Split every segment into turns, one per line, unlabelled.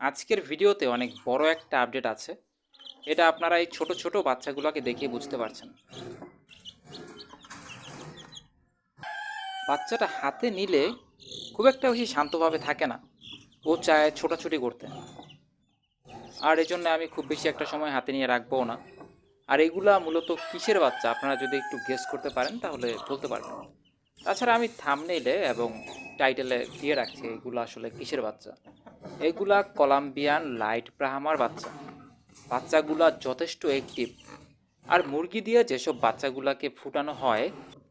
আজকের ভিডিওতে অনেক বড় একটা আপডেট আছে। এটা আপনারা এই ছোট ছোট বাচ্চাগুলোকে দেখিয়ে বুঝতে পারছেন। বাচ্চাটা হাতে নিলে খুব একটা বেশি শান্তভাবে থাকে না। ও চায় ছোটাছুটি করতে। আর এই জন্য আমি খুব বেশি একটা সময় হাতে নিয়ে রাখব না। আর এগুলা মূলত কিসের বাচ্চা? আপনারা যদি একটু গেস করতে পারেন, তাহলে বলতে পারবেন। তাছাড়া আমি থামনেইলে এবং টাইটেলে দিয়ে রাখছি এগুলো আসলে কিসের বাচ্চা? এগুলা কলাম্বিয়ান লাইট ব্রাহ্মার বাচ্চা। বাচ্চাগুলা যথেষ্ট অ্যাক্টিভ আর মুরগি দিয়ে যেসব বাচ্চাগুলাকে ফুটানো হয়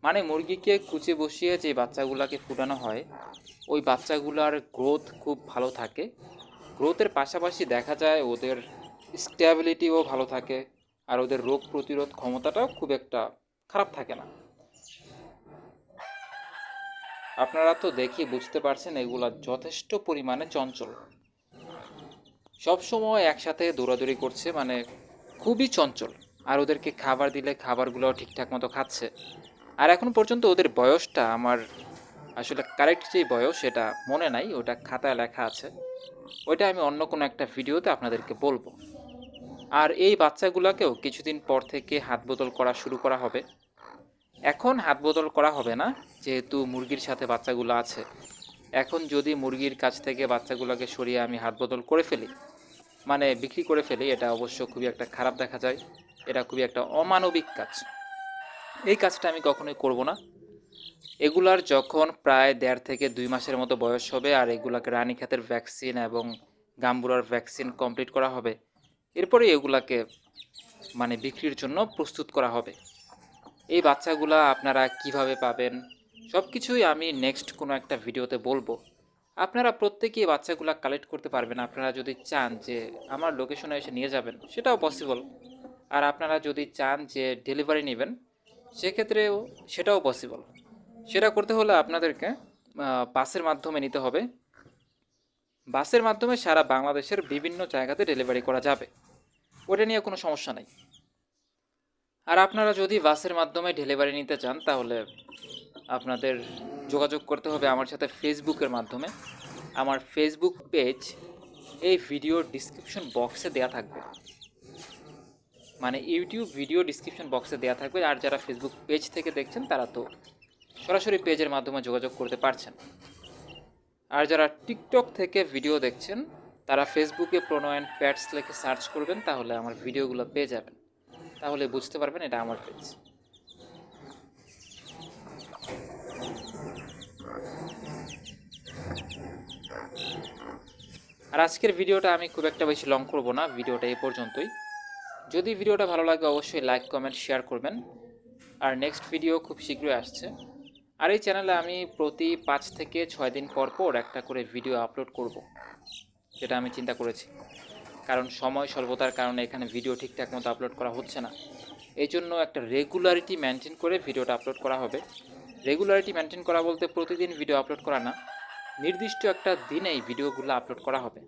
মানে মুরগিকে কুচে বসিয়ে যে বাচ্চাগুলাকে ফুটানো হয়, ওই বাচ্চাগুলার গ্রোথ খুব ভালো থাকে। গ্রোথের পাশাপাশি দেখা যায় ওদের স্ট্যাবিলিটিও ভালো থাকে, আর ওদের রোগ প্রতিরোধ ক্ষমতাটাও খুব একটা খারাপ থাকে না। আপনারা তো দেখি বুঝতে পারছেন এগুলা যথেষ্ট পরিমাণে চঞ্চল। সব সময় একসাথে দৌড়াদৌড়ি করছে মানে খুবই চঞ্চল। আর ওদেরকে খাবার দিলে খাবারগুলো ঠিকঠাক মতো খাচ্ছে। আর এখন পর্যন্ত ওদের বয়সটা আমার আসলে কারেক্ট যে বয়স সেটা মনে নাই, ওটা খাতায় লেখা আছে। ওইটা আমি অন্য কোনো একটা ভিডিওতে আপনাদেরকে বলব। আর এই বাচ্চাগুলোকেও কিছুদিন পর থেকে হাত বদল করা শুরু করা হবে। এখন হাত বদল করা হবে না যেহেতু মুরগির সাথে বাচ্চাগুলো আছে, এখন যদি মুরগির কাছ থেকে বাচ্চাগুলোকে সরিয়ে আমি হাত বদল করে ফেলি মানে বিক্রি করে ফেলি, এটা অবশ্য খুবই একটা খারাপ দেখা যায়, এটা খুবই একটা অমানবিক কাজ। এই কাজটা আমি কখনোই করব না। এগুলার যখন প্রায় দেড় থেকে দুই মাসের মতো বয়স হবে, আর এগুলাকে রানীক্ষেতের ভ্যাকসিন এবং গাম্বুরার ভ্যাকসিন কমপ্লিট করা হবে এরপরে এগুলাকে মানে বিক্রির জন্য প্রস্তুত করা হবে। এই বাচ্চাগুলা আপনারা কীভাবে পাবেন সব কিছুই আমি নেক্সট কোনো একটা ভিডিওতে বলব। আপনারা প্রত্যেকেই বাচ্চাগুলা কালেক্ট করতে পারবেন। আপনারা যদি চান যে আমার লোকেশনে এসে নিয়ে যাবেন, সেটাও পসিবল আর আপনারা যদি চান যে ডেলিভারি নেবেন, সেক্ষেত্রেও সেটাও পসিবল সেটা করতে হলে আপনাদেরকে বাসের মাধ্যমে নিতে হবে। বাসের মাধ্যমে সারা বাংলাদেশের বিভিন্ন জায়গাতে ডেলিভারি করা যাবে। ওটা নিয়ে কোনো সমস্যা নেই। আর আপনারা যদি বাসের মাধ্যমে ডেলিভারি নিতে চান, তাহলে আপনাদের যোগাযোগ করতে হবে আমার সাথে ফেসবুকের মাধ্যমে। আমার ফেসবুক পেজ এই ভিডিও ডিসক্রিপশন বক্সে দেয়া থাকবে। মানে ইউটিউব ভিডিও ডিসক্রিপশন বক্সে দেয়া থাকবে আর যারা ফেসবুক পেজ থেকে দেখছেন তারা তো সরাসরি পেজের মাধ্যমে যোগাযোগ করতে পারছেন। আর যারা টিকটক থেকে ভিডিও দেখছেন, তারা ফেসবুকে প্রণয়ন প্যাডস লিখে সার্চ করবেন, তাহলে আমার ভিডিওগুলো পেয়ে যাবেন। তাহলে বুঝতে পারবেন এটা আমার পেজ আর আজকের ভিডিওটা আমি খুব একটা বেশি লং করব না, ভিডিওটা এই পর্যন্তই। যদি ভিডিওটা ভালো লাগে অবশ্যই লাইক কমেন্ট শেয়ার করবেন। আর নেক্সট ভিডিও খুব শীঘ্রই আসছে। আর এই চ্যানেলে আমি প্রতি পাঁচ থেকে ছয় দিন পর পর একটা করে ভিডিও আপলোড করব, যেটা আমি চিন্তা করেছি। কারণ সময় স্বল্পতার কারণে এখানে ভিডিও ঠিকঠাক মতো আপলোড করা হচ্ছে না। এই জন্য একটা রেগুলারিটি মেনটেন করে ভিডিওটা আপলোড করা হবে। রেগুলারিটি মেনটেন করা বলতে প্রতিদিন ভিডিও আপলোড করা না। নির্দিষ্ট একটা দিনেই ভিডিওগুলো আপলোড করা হবে।